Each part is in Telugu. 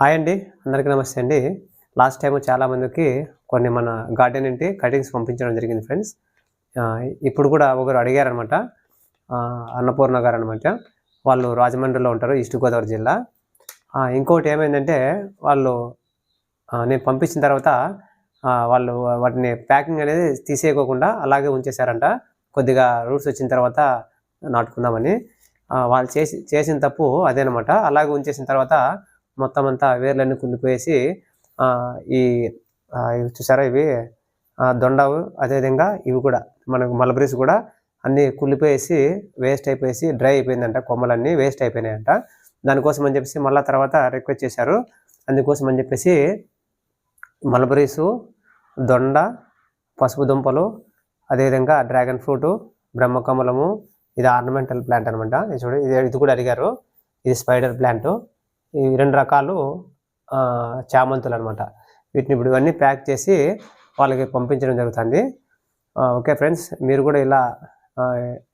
హాయ్ అండి అందరికీ నమస్తే అండి. లాస్ట్ టైం చాలామందికి కొన్ని మన గార్డెన్ ఇంటి కటింగ్స్ పంపించడం జరిగింది ఫ్రెండ్స్. ఇప్పుడు కూడా ఒకరు అడిగారనమాట. అన్నపూర్ణ గారు అనమాట. వాళ్ళు రాజమండ్రిలో ఉంటారు ఈస్ట్ గోదావరి జిల్లా. ఇంకోటి ఏమైందంటే వాళ్ళు నేను పంపించిన తర్వాత వాళ్ళు వాటిని ప్యాకింగ్ అనేది తీసేయకోకుండా అలాగే ఉంచేశారంట. కొద్దిగా రూట్స్ వచ్చిన తర్వాత నాటుకుందామని. వాళ్ళు చేసి చేసిన తప్పు అదేనమాట. అలాగే ఉంచేసిన తర్వాత మొత్తం అంతా వేర్లన్నీ కుళ్ళిపోయేసి ఈ ఇవి చూసారా ఇవి? దొండవు అదేవిధంగా ఇవి కూడా మనకు మలబరీస్ కూడా అన్నీ కుళ్ళిపోయేసి వేస్ట్ అయిపోయేసి డ్రై అయిపోయిందంట కొమ్మలన్నీ వేస్ట్ అయిపోయినాయంట. దానికోసం అని చెప్పేసి మళ్ళీ తర్వాత రిక్వెస్ట్ చేశారు. అందుకోసం అని చెప్పేసి మలబరీసు దొండ పసుపు దుంపలు అదేవిధంగా డ్రాగన్ ఫ్రూటు బ్రహ్మకమలము ఇది ఆర్నమెంటల్ ప్లాంట్ అనమాట ఇది ఇది ఇది కూడా అడిగారు. ఇది స్పైడర్ ప్లాంట్. ఈ రెండు రకాలు చామంతులు అనమాట వీటిని ఇప్పుడు ఇవన్నీ ప్యాక్ చేసి వాళ్ళకి పంపించడం జరుగుతుంది. ఓకే ఫ్రెండ్స్ మీరు కూడా ఇలా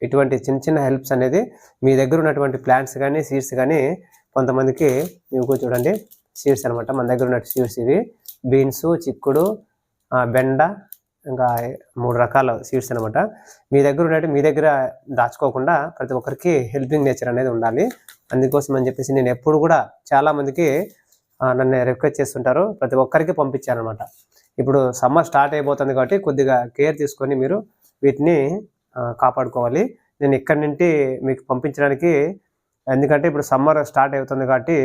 ఇటువంటి చిన్న చిన్న హెల్ప్స్ అనేది మీ దగ్గర ఉన్నటువంటి ప్లాంట్స్ కానీ సీడ్స్ కానీ కొంతమందికి ఇవి చూడండి. సీడ్స్ అనమాట మన దగ్గర ఉన్న సీడ్స్ ఇవి. బీన్స్ చిక్కుడు బెండ ఇంకా మూడు రకాల సీడ్స్ అనమాట మీ దగ్గర ఉన్నట్టు మీ దగ్గర దాచుకోకుండా ప్రతి ఒక్కరికి హెల్పింగ్ నేచర్ అనేది ఉండాలి. అందుకోసం అని చెప్పేసి నేను ఎప్పుడు కూడా చాలామందికి నన్ను రిక్వెస్ట్ చేస్తుంటారు. ప్రతి ఒక్కరికి పంపించాను అనమాట ఇప్పుడు సమ్మర్ స్టార్ట్ అయిపోతుంది కాబట్టి కొద్దిగా కేర్ తీసుకొని మీరు వీటిని కాపాడుకోవాలి. నేను ఇక్కడి నుండి మీకు పంపించడానికి ఎందుకంటే ఇప్పుడు సమ్మర్ స్టార్ట్ అవుతుంది కాబట్టి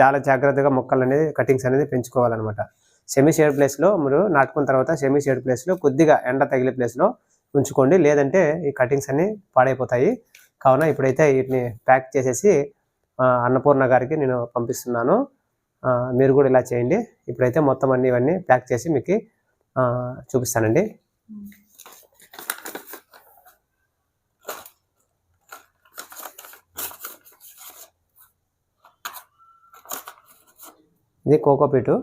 చాలా జాగ్రత్తగా మొక్కలు అనేది కటింగ్స్ అనేది పెంచుకోవాలన్నమాట. సెమీ షేడ్ ప్లేస్లో మీరు నాటుకున్న తర్వాత సెమీ షేడ్ ప్లేస్లో కొద్దిగా ఎండ తగిలే ప్లేస్లో ఉంచుకోండి. లేదంటే ఈ కటింగ్స్ అన్నీ పాడైపోతాయి. కావున ఇప్పుడైతే వీటిని ప్యాక్ చేసేసి అన్నపూర్ణ గారికి నేను పంపిస్తున్నాను. మీరు కూడా ఇలా చేయండి. ఇప్పుడైతే మొత్తం అన్ని ఇవన్నీ ప్యాక్ చేసి మీకు చూపిస్తానండి. ఇది కోకోపీటు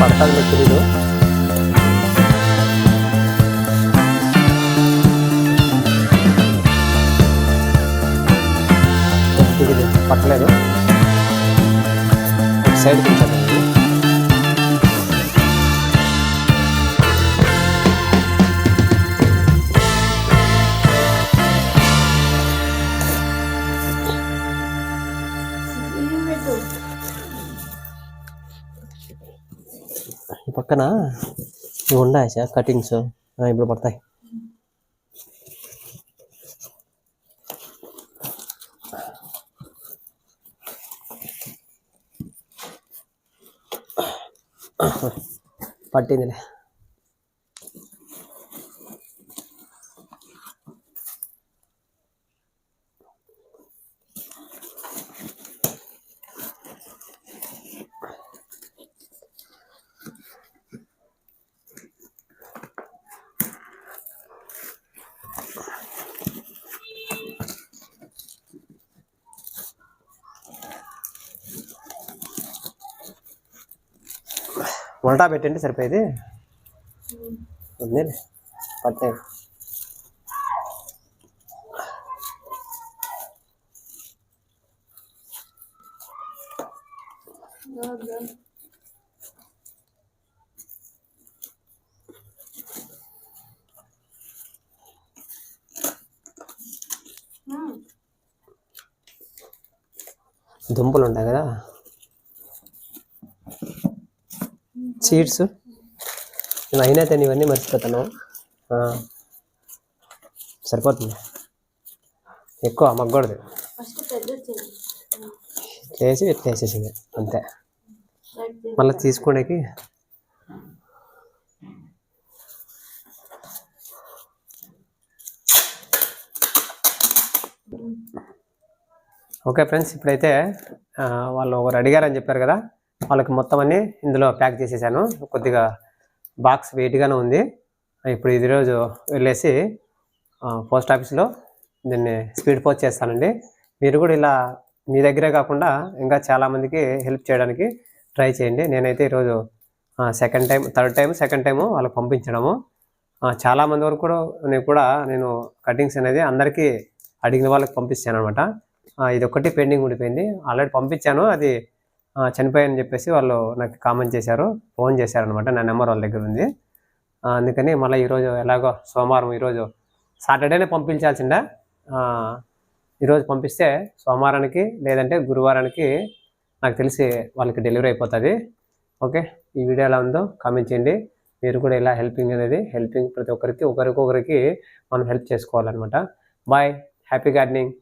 పడతాది మీకు తెలీదు పట్టలేదు. సైడ్ కొంచెం ఈ పక్కన? ఇవి ఉన్నాయి సార్ కటింగ్స్? ఇప్పుడు పడతాయి. పట్టిందిలే. వంట పెట్టండి సరిపోయేది? ఉంది పట్టే. దుంపలు ఉంటాయి కదా? సీడ్స్. ఇవి అయినా తిని ఇవన్నీ మర్చిపోతాను. సరిపోతుంది. ఎక్కువ మగ్గకూడదు. చేసి ఇట్లా వేసేసింది. అంతే. మళ్ళీ తీసుకోవడానికి ఓకే ఫ్రెండ్స్ ఇప్పుడైతే వాళ్ళు ఒకరు అడిగారని చెప్పారు కదా? వాళ్ళకి మొత్తం అన్ని ఇందులో ప్యాక్ చేసేసాను. కొద్దిగా బాక్స్ వెయిట్గానే ఉంది. ఇప్పుడు ఇది రోజు వెళ్ళేసి పోస్ట్ ఆఫీస్లో దీన్ని స్పీడ్ పోస్ట్ చేస్తానండి. మీరు కూడా ఇలా మీ దగ్గరే కాకుండా ఇంకా చాలామందికి హెల్ప్ చేయడానికి ట్రై చేయండి. నేనైతే ఈరోజు second time third time second time వాళ్ళకి పంపించడము. చాలామంది చాలా మంది వరకు కూడా నేను కూడా నేను కటింగ్స్ అనేది అందరికీ అడిగిన వాళ్ళకి పంపిస్తాను అనమాట ఇది ఒకటి పెండింగ్ ఉండిపోయింది. ఆల్రెడీ పంపించాను. అది చనిపోయాయని చెప్పేసి వాళ్ళు నాకు కామెంట్ చేశారు ఫోన్ చేశారనమాట నా నెంబర్ వాళ్ళ దగ్గర ఉంది. అందుకని మళ్ళీ ఈరోజు ఎలాగో సోమవారం ఈరోజు సాటర్డేనే పంపించాల్సిందా? ఈరోజు పంపిస్తే సోమవారానికి లేదంటే గురువారానికి నాకు తెలిసి వాళ్ళకి డెలివరీ అయిపోతుంది. ఓకే ఈ వీడియో ఎలా ఉందో కామెంట్ చేయండి. మీరు కూడా ఇలా హెల్పింగ్ అనేది హెల్పింగ్ ప్రతి ఒక్కరికి ఒకరికొకరికి మనం హెల్ప్ చేసుకోవాలన్నమాట. Bye happy gardening.